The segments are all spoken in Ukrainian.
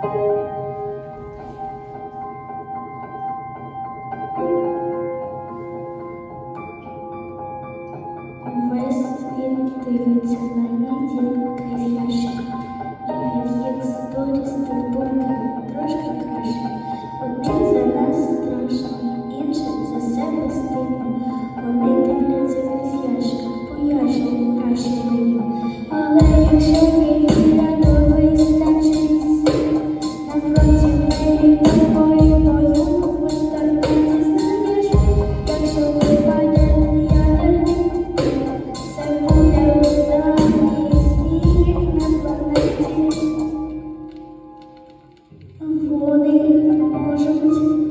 Confesso que teve de ser mais Можуть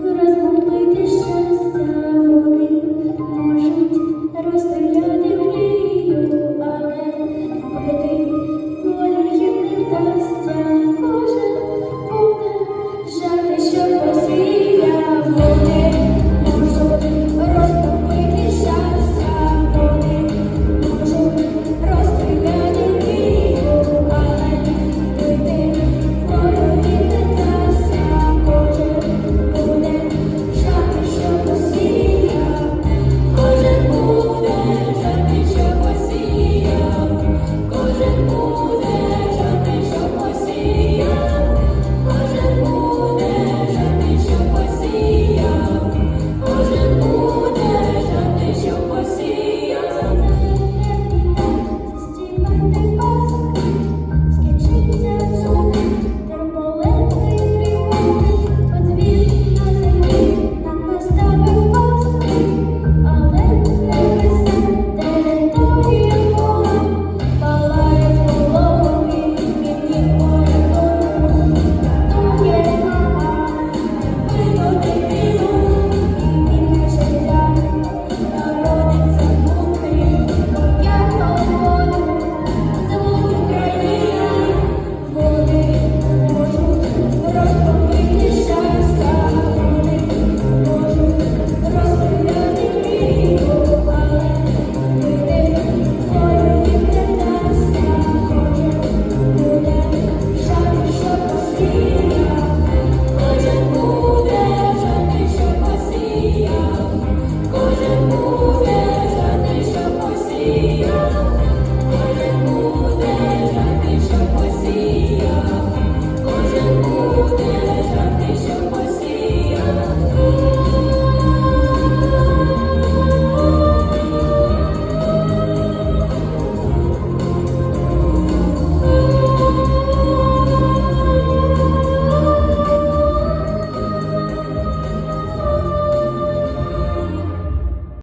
розбомбити щастя, вони можуть розбити.